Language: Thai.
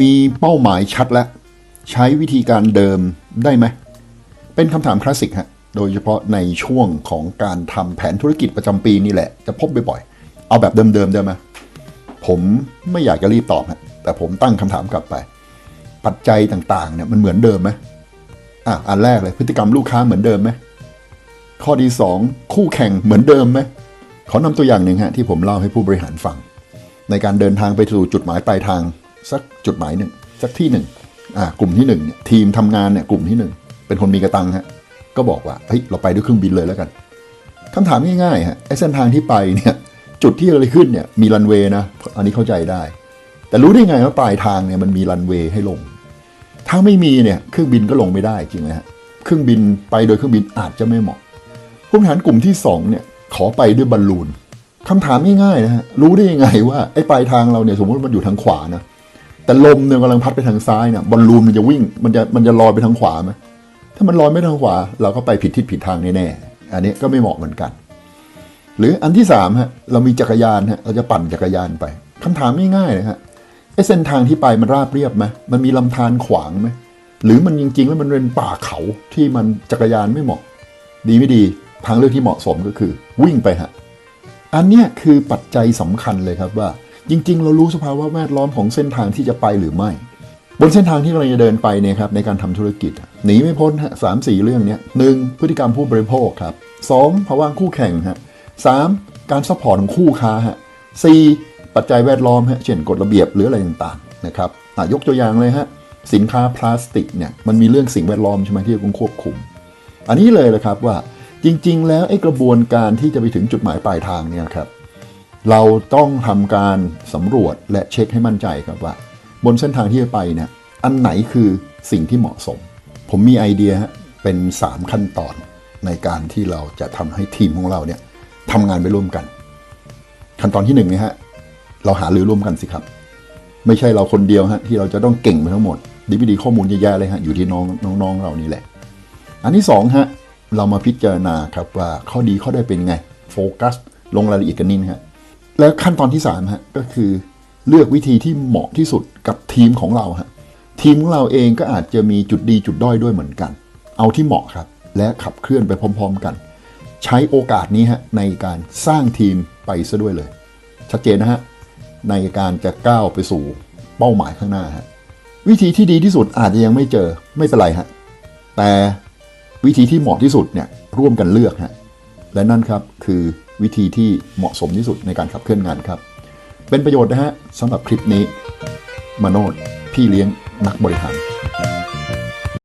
มีเป้าหมายชัดแล้ว ใช้วิธีการเดิมได้ไหม เป็นคำถามคลาสสิกฮะ โดยเฉพาะในช่วงของการทำแผนธุรกิจประจำปีนี่แหละ จะพบบ่อยๆ เอาแบบเดิมๆได้ไหมผมไม่อยากจะรีบตอบฮะ แต่ผมตั้งคำถามกลับไป ปัจจัยต่างๆเนี่ยมันเหมือนเดิมไหมอะอันแรกเลยพฤติกรรมลูกค้าเหมือนเดิมไหมข้อที่สองคู่แข่งเหมือนเดิมไหมขอนำตัวอย่างหนึ่งฮะที่ผมเล่าให้ผู้บริหารฟัง ในการเดินทางไปสู่จุดหมายปลายทาง สักจุดหมายหนึ่งสักที่หนึ่งอ่ากลุ่มที่หนึ่งเนี่ยทีมทำงานเนี่ยกลุ่มที่หนึ่งเป็นคนมีกระตังฮะก็บอกว่าเฮ้ยเราไปด้วยเครื่องบินเลยแล้วกันคำถามง่ายๆฮะไอ้เส้นทางที่ไปเนี่ยจุดที่อะไรขึ้นเนี่ยมีรันเวย์นะอันนี้เข้าใจได้ แต่รู้ได้ไงว่าปลายทางเนี่ยมันมีรันเวย์ให้ลง ถ้าไม่มีเนี่ยเครื่องบินก็ลงไม่ได้จริงไหมฮะเครื่องบินไปโดยเครื่องบินอาจจะไม่เหมาะผู้บริหารกลุ่มที่สองเนี่ยขอไปด้วยบอลลูนคำถามง่ายๆนะฮะรู้ได้ยังไงว่าไอ้ปลายทางเราเนี่ยสมมติมันอยู่ทางขวานะ แต่ลมเนี่ยกำลังพัดไปทางซ้ายเนี่ยบอลลูนมันจะวิ่งมันจะมันจะลอยไปทางขวาไหมถ้ามันลอยไม่ทางขวา เราก็ไปผิดทิศผิดทางแน่ๆอันนี้ก็ไม่เหมาะเหมือนกัน หรืออันที่สามฮะเรามีจักรยานฮะเราจะปั่นจักรยานไปคำถามง่ายๆนะฮะไอ้เส้นทางที่ไปมันราบเรียบไหมมันมีลำธารขวางไหมหรือมันจริง ๆ แล้วมันเป็นป่าเขาที่มันจักรยานไม่เหมาะ ดีไม่ดีทางเลือกที่เหมาะสมก็คือ วิ่งไปฮะอันเนี้ยคือปัจจัยสำคัญเลยครับว่า จริง ๆ เรารู้สภาวะแวดล้อมของเส้นทางที่จะไปหรือไม่ บนเส้นทางที่เราจะเดินไปเนี่ยครับในการทำธุรกิจหนีไม่พ้นฮะสามสี่เรื่องเนี้ยหนึ่งพฤติกรรมผู้บริโภคครับสองภาวะคู่แข่งฮะสามการซัพพอร์ตของคู่ค้าฮะสี่ปัจจัยแวดล้อมฮะเช่นกฎระเบียบหรืออะไรต่างๆนะครับยกตัวอย่างเลยฮะสินค้าพลาสติกเนี่ยมันมีเรื่องสิ่งแวดล้อมใช่ไหมที่ต้องควบคุม อันนี้เลยนะครับว่าจริง ๆ แล้วไอ้กระบวนการที่จะไปถึงจุดหมายปลายทางเนี่ยครับ เราต้องทำการสำรวจและเช็คให้มั่นใจครับว่า บนเส้นทางที่จะไปเนี่ยอันไหนคือสิ่งที่เหมาะสม ผมมีไอเดียฮะเป็น 3 ขั้นตอนในการที่เราจะทำให้ทีมของเราเนี่ยทำงานไปร่วมกัน ขั้นตอนที่หนึ่งนี่ยฮะเราหารือร่วมกันสิครับ ไม่ใช่เราคนเดียวฮะที่เราจะต้องเก่งไปทั้งหมดดีไม่ดีข้อมูลเยอะแยะเลยฮะอยู่ที่น้องน้องเรานี่แหละ อันที่สองฮะเรามาพิจารณาครับว่าข้อดีข้อได้เป็นไง โฟกัส ลงรายละเอียดกันนิดฮะ แล้วขั้นตอนที่สามฮะก็คือเลือกวิธีที่เหมาะที่สุดกับทีมของเราฮะทีมของเราเองก็อาจจะมีจุดดีจุดด้อยด้วยเหมือนกัน เอาที่เหมาะครับ และขับเคลื่อนไปพร้อม ๆ กัน ใช้โอกาสนี้ฮะในการสร้างทีมไปซะด้วยเลย ชัดเจนนะฮะในการจะก้าวไปสู่เป้าหมายข้างหน้าฮะวิธีที่ดีที่สุดอาจจะยังไม่เจอไม่เป็นไรฮะแต่วิธีที่เหมาะที่สุดเนี่ยร่วมกันเลือกฮะและนั่นครับคือ วิธีที่เหมาะสมที่สุดในการขับเคลื่อนงานครับ เป็นประโยชน์นะฮะสำหรับคลิปนี้มโนดพี่เลี้ยงนักบริหาร